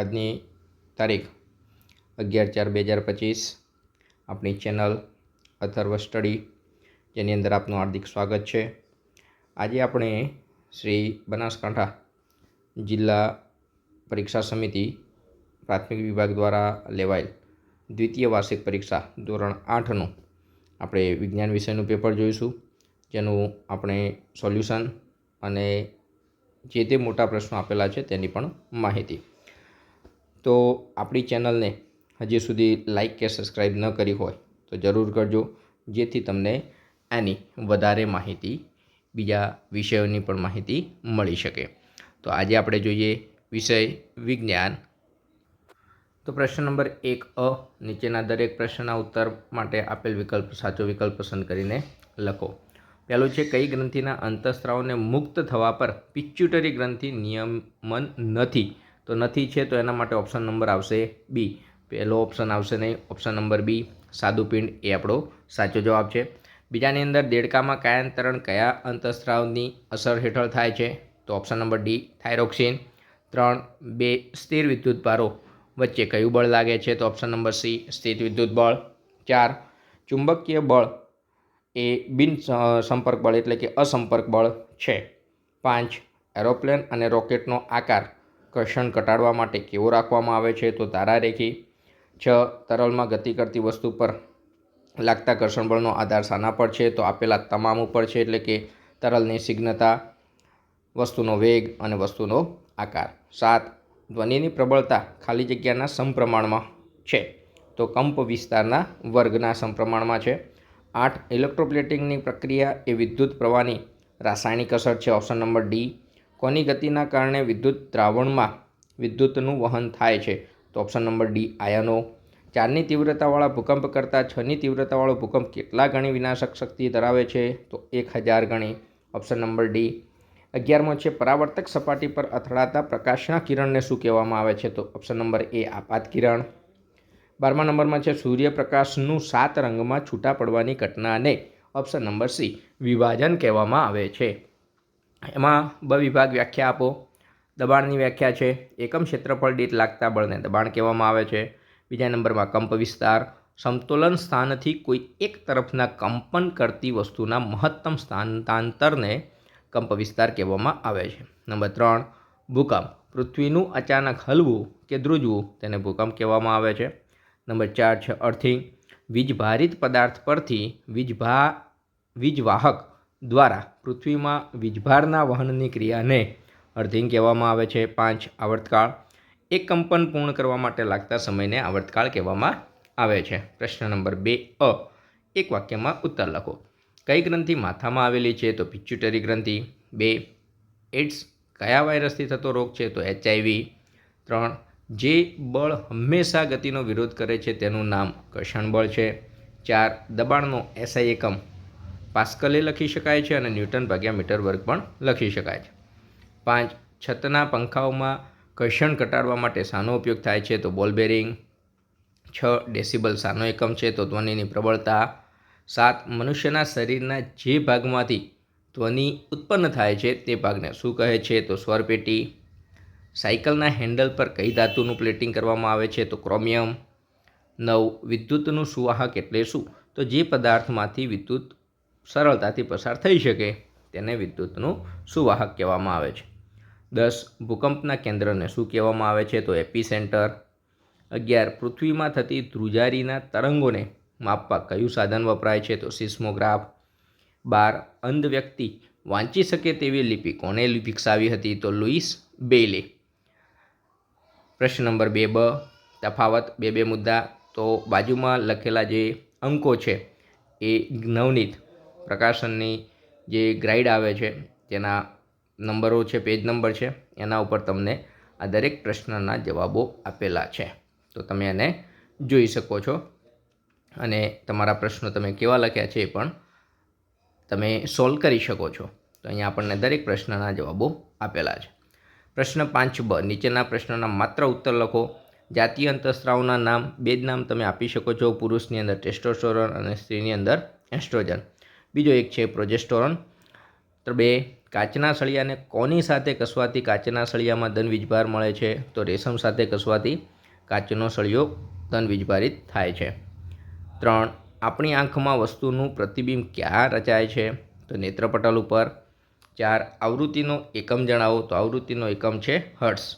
આજની તારીખ અગિયાર ચાર બે હજાર પચીસ. આપણી ચેનલ અથર્વ સ્ટડી, જેની અંદર આપનું હાર્દિક સ્વાગત છે. આજે આપણે શ્રી બનાસકાંઠા જિલ્લા પરીક્ષા સમિતિ પ્રાથમિક વિભાગ દ્વારા લેવાયેલ દ્વિતીય વાર્ષિક પરીક્ષા ધોરણ આઠનું આપણે વિજ્ઞાન વિષયનું પેપર જોઈશું, જેનું આપણે સોલ્યુશન અને જે તે મોટા પ્રશ્નો આપેલા છે તેની પણ માહિતી. તો આપણી ચેનલને હજી સુધી લાઇક કે સબસ્ક્રાઈબ ન કરી હોય તો જરૂર કરજો, જેથી તમને આની વધારે માહિતી, બીજા વિષયોની પણ માહિતી મળી શકે. તો આજે આપણે જોઈએ વિષય વિજ્ઞાન. તો પ્રશ્ન નંબર એક અ, નીચેના દરેક પ્રશ્નના ઉત્તર માટે આપેલ વિકલ્પ, સાચો વિકલ્પ પસંદ કરીને લખો. પહેલું છે, કઈ ગ્રંથિના અંતઃસ્ત્રાવને મુક્ત થવા પર પિચ્યુટરી ગ્રંથિ નિયમન નથી? તો નથી છે, તો એના માટે ઓપ્શન નંબર આવશે બી પહેલો ઓપ્શન આવશે નહીં ઓપ્શન નંબર બી સાદુપિંડ એ આપણો સાચો જવાબ છે. બીજાની અંદર દેડકામાં કાયાંતરણ કયા અંતઃસ્ત્રાવની અસર હેઠળ થાય છે? તો ઓપ્શન નંબર ડી થાઇરોક્સિન. ત્રણ, બે, સ્થિર વિદ્યુત ભારો વચ્ચે કયું બળ લાગે છે? તો ઓપ્શન નંબર સી સ્થિત વિદ્યુત બળ. ચાર, ચુંબકીય બળ એ બિન સંપર્ક બળ એટલે કે અસંપર્ક બળ છે. પાંચ, એરોપ્લેન અને રોકેટનો આકાર. ઘર્ષણ ઘટાડવા માટે કેવો રાખવામાં આવે છે તો તારારેખી છ તરલમાં ગતિ કરતી વસ્તુ પર લાગતા ઘર્ષણ બળનો આધાર શાના પર છે. તો આપેલા તમામ ઉપર છે એટલે કે તરલની સિગ્નતા, વસ્તુનો વેગ અને વસ્તુનો આકાર. સાત, ધ્વનિની પ્રબળતા ખાલી જગ્યાના સમપ્રમાણમાં છે. તો કંપ વિસ્તારના વર્ગના સમપ્રમાણમાં છે. આઠ, ઇલેક્ટ્રોપ્લેટિંગની પ્રક્રિયા એ વિદ્યુત પ્રવાહની રાસાયણિક અસર છે. ઓપ્શન નંબર ડી કોની ગતિના કારણે વિદ્યુત દ્રાવણમાં વિદ્યુતનું વહન થાય છે? તો ઓપ્શન નંબર ડી, આયનો. ચારની તીવ્રતાવાળા ભૂકંપ કરતાં છની તીવ્રતાવાળો ભૂકંપ કેટલા ગણી વિનાશક શક્તિ ધરાવે છે? તો એક હજાર ગણી. ઓપ્શન નંબર ડી, અગિયારમો છે, પરાવર્તક સપાટી પર અથડાતા પ્રકાશના કિરણને શું કહેવામાં આવે છે? તો ઓપ્શન નંબર એ, આપાત કિરણ. બારમા નંબરમાં છે, સૂર્યપ્રકાશનું સાત રંગમાં છૂટા પડવાની ઘટનાને ઓપ્શન નંબર સી, વિભાજન કહેવામાં આવે છે. એમાં બ વિભાગ વ્યાખ્યા આપો. દબાણની વ્યાખ્યા છે. એકમ ક્ષેત્રફળ દીઠ લાગતા બળને દબાણ કહેવામાં આવે છે. બીજા નંબરમાં કંપ વિસ્તાર. સમતોલન સ્થાનથી કોઈ એક તરફના કંપન કરતી વસ્તુના મહત્તમ સ્થાનાંતરને કંપ વિસ્તાર કહેવામાં આવે છે. નંબર ત્રણ, ભૂકંપ. પૃથ્વીનું અચાનક હલવું કે ધ્રુજવું તેને ભૂકંપ કહેવામાં આવે છે. નંબર ચાર છે અર્થિંગ. વીજભારિત પદાર્થ પરથી વીજભા, વીજવાહક દ્વારા પૃથ્વીમાં વીજભારના વહનની ક્રિયાને અર્થિંગ કહેવામાં આવે છે. પાંચ, આવર્તકાળ. એક કંપન પૂર્ણ કરવા માટે લાગતા સમયને આવર્તકાળ કહેવામાં આવે છે. પ્રશ્ન નંબર બે, અ. એક વાક્યમાં ઉત્તર લખો. કઈ ગ્રંથિ માથામાં આવેલી છે તો પિચ્યુટરી ગ્રંથિ? બે એડ્સ કયા વાયરસથી થતો રોગ છે તો એચઆઈવી ત્રણ, જે બળ હંમેશા ગતિનો વિરોધ કરે છે તેનું નામ ઘર્ષણ બળ છે. ચાર, દબાણનો એસઆઈ એકમ. પાસ્કલે લખી શકાય છે અને ન્યૂટન ભાગ્યા મીટર વર્ગ પણ લખી શકાય છે. પાંચ, છતના પંખાઓમાં ઘર્ષણ ઘટાડવા માટે શાનો ઉપયોગ થાય છે તો બોલ બેરિંગ. છ, ડેસિબલ શાનો એકમ છે તો ધ્વનિની પ્રબળતા. સાત, મનુષ્યના શરીરના જે ભાગમાંથી ધ્વનિ ઉત્પન્ન થાય છે તે ભાગને શું કહે છે તો સ્વરપેટી સાયકલના હેન્ડલ પર કઈ ધાતુનું પ્લેટિંગ કરવામાં આવે છે તો ક્રોમિયમ. નવ, વિદ્યુતનું સુવાહક એટલે શું? તો જે પદાર્થમાંથી વિદ્યુત સરળતાથી પસાર થઈ શકે તેને વિદ્યુતનું સુવાહક કહેવામાં આવે છે. દસ, ભૂકંપના કેન્દ્રને શું કહેવામાં આવે છે? તો એપી સેન્ટર અગિયાર, પૃથ્વીમાં થતી ધ્રુજારીના તરંગોને માપવા કયું સાધન વપરાય છે? તો સિસ્મોગ્રાફ. બાર, અંધ વ્યક્તિ વાંચી શકે તેવી લિપિ કોણે વિકસાવી હતી? તો લુઈસ બેલે પ્રશ્ન નંબર બે, બ. તફાવત, બે બે મુદ્દા. તો બાજુમાં લખેલા જે અંકો છે એ નવનીત પ્રકાશનની જે ગ્રાઇડ આવે છે, તેના નંબરો છે, પેજ નંબર છે, એના ઉપર તમને આ દરેક પ્રશ્નના જવાબો આપેલા છે. તો તમે એને જોઈ શકો છો. અને તમારા પ્રશ્નો તમે કેવા લખ્યા છે એ પણ તમે સોલ્વ કરી શકો છો. તો અહીંયા આપણને દરેક પ્રશ્નના જવાબો આપેલા છે. પ્રશ્ન પાંચ બ, નીચેના પ્રશ્નોના માત્ર ઉત્તર લખો. જાતીય અંતઃસ્ત્રાવના નામ બે જ નામ તમે આપી શકો છો પુરુષની અંદર ટેસ્ટોસ્ટેરોન અને સ્ત્રીની અંદર એસ્ટ્રોજન બીજો એક છે પ્રોજેસ્ટોરન તો બે, કાચના સળિયાને કોની સાથે કસવાથી કાચના સળિયામાં ધન વીજભાર મળે છે? તો રેશમ સાથે કસવાથી કાચનો સળિયો ધન વીજભારિત થાય છે. ત્રણ, આપણી આંખમાં વસ્તુનું પ્રતિબિંબ ક્યાં રચાય છે? તો નેત્રપટલ ઉપર. ચાર, આવૃત્તિનો એકમ જણાવો. તો આવૃત્તિનો એકમ છે હર્ટ્સ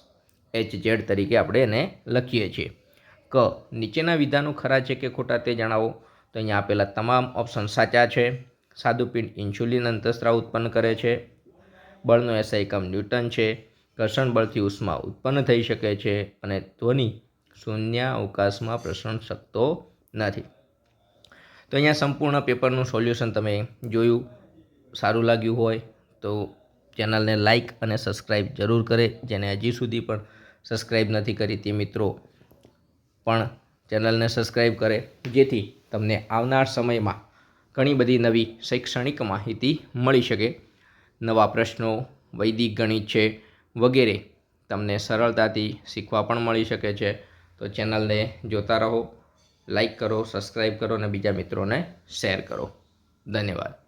એચ ઝેડ તરીકે આપણે એને લખીએ છીએ. ક, નીચેના વિધાનો ખરા છે કે ખોટા તે જણાવો? તો અહીંયા આપેલા તમામ ઓપ્શન સાચા છે. સાદુપિંડ ઇન્સ્યુલિન અંતસ્ત્રાવ ઉત્પન્ન કરે છે. બળનો એસઆઈ એકમ ન્યૂટન છે. ઘર્ષણ બળથી ઉષ્મા ઉત્પન્ન થઈ શકે છે અને ધ્વનિ શૂન્ય અવકાશમાં પ્રસરણ શકતો નથી. તો અહીંયા સંપૂર્ણ પેપરનું સોલ્યુશન તમે જોયું, સારું લાગ્યું હોય તો ચેનલને લાઇક અને સબસ્ક્રાઈબ જરૂર કરે, જેને હજી સુધી પણ સબસ્ક્રાઈબ નથી કરી તે મિત્રો પણ ચેનલને સબસ્ક્રાઈબ કરે, જેથી તમને આવનાર સમયમાં ઘણી બધી નવી શૈક્ષણિક માહિતી મળી શકે. નવા પ્રશ્નો, વૈદિક ગણિત છે વગેરે તમને સરળતાથી શીખવા પણ મળી શકે છે. તો ચેનલને જોતા રહો, લાઈક કરો, સબસ્ક્રાઈબ કરો અને બીજા મિત્રોને શેર કરો. ધન્યવાદ.